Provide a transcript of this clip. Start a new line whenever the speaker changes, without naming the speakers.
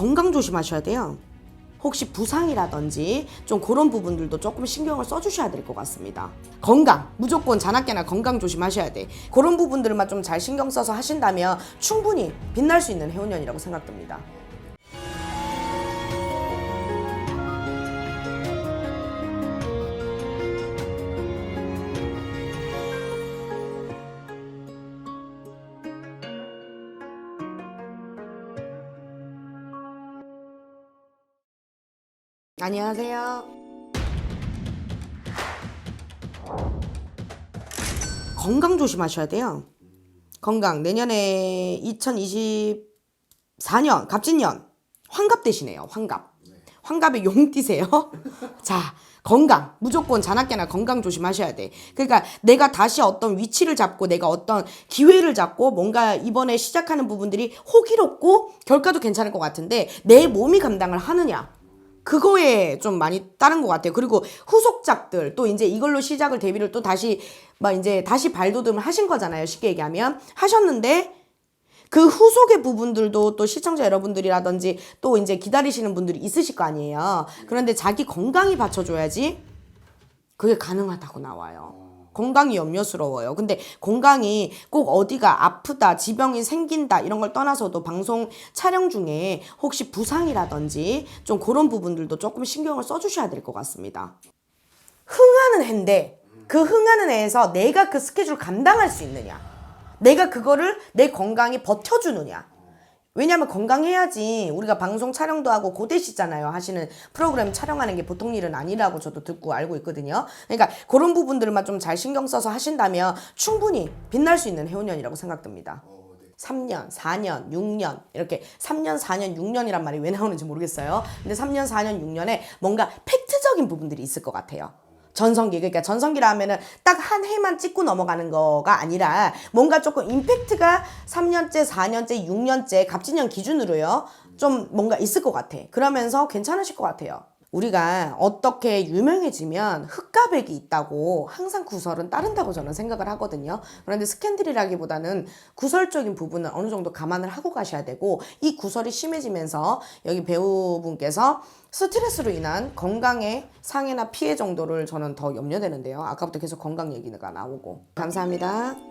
건강 조심하셔야 돼요. 혹시 부상이라든지 좀 그런 부분들도 조금 신경을 써주셔야 될 것 같습니다. 건강 무조건 자나깨나 건강 조심하셔야 돼. 그런 부분들만 좀 잘 신경 써서 하신다면 충분히 빛날 수 있는 해운년이라고 생각됩니다. 안녕하세요. 건강 조심하셔야 돼요. 건강 내년에 2024년 갑진년 환갑 되시네요. 환갑. 환갑에 용 띠세요. 자, 건강 무조건 자나깨나 건강 조심하셔야 돼. 그러니까 내가 다시 어떤 위치를 잡고 내가 어떤 기회를 잡고 뭔가 이번에 시작하는 부분들이 호기롭고 결과도 괜찮을 것 같은데 내 몸이 감당을 하느냐. 그거에 좀 많이 따른 것 같아요. 그리고 후속작들 또 이제 이걸로 시작을 데뷔를 또 다시 막 이제 다시 발돋움을 하신 거잖아요. 쉽게 얘기하면 하셨는데 그 후속의 부분들도 또 시청자 여러분들이라든지 또 이제 기다리시는 분들이 있으실 거 아니에요. 그런데 자기 건강이 받쳐줘야지 그게 가능하다고 나와요. 건강이 염려스러워요. 근데 건강이 꼭 어디가 아프다, 지병이 생긴다 이런 걸 떠나서도 방송 촬영 중에 혹시 부상이라든지 좀 그런 부분들도 조금 신경을 써주셔야 될 것 같습니다. 흥하는 해인데 그 흥하는 해에서 내가 그 스케줄 감당할 수 있느냐. 내가 그거를 내 건강이 버텨주느냐. 왜냐하면 건강해야지 우리가 방송 촬영도 하고 고되시잖아요 하시는 프로그램 촬영하는 게 보통 일은 아니라고 저도 듣고 알고 있거든요 그러니까 그런 부분들만 좀 잘 신경 써서 하신다면 충분히 빛날 수 있는 해운년이라고 생각됩니다 3년, 4년, 6년 이렇게 3년, 4년, 6년이란 말이 왜 나오는지 모르겠어요. 근데 3년, 4년, 6년에 뭔가 팩트적인 부분들이 있을 것 같아요. 전성기 그러니까 전성기라 하면은 딱 한 해만 찍고 넘어가는 거가 아니라 뭔가 조금 임팩트가 3년째, 4년째, 6년째 갑진년 기준으로요. 좀 뭔가 있을 것 같아. 그러면서 괜찮으실 것 같아요. 우리가 어떻게 유명해지면 흑가백이 있다고 항상 구설은 따른다고 저는 생각을 하거든요. 그런데 스캔들이라기보다는 구설적인 부분은 어느 정도 감안을 하고 가셔야 되고 이 구설이 심해지면서 여기 배우분께서 스트레스로 인한 건강의 상해나 피해 정도를 저는 더 염려되는데요. 아까부터 계속 건강 얘기가 나오고. 감사합니다.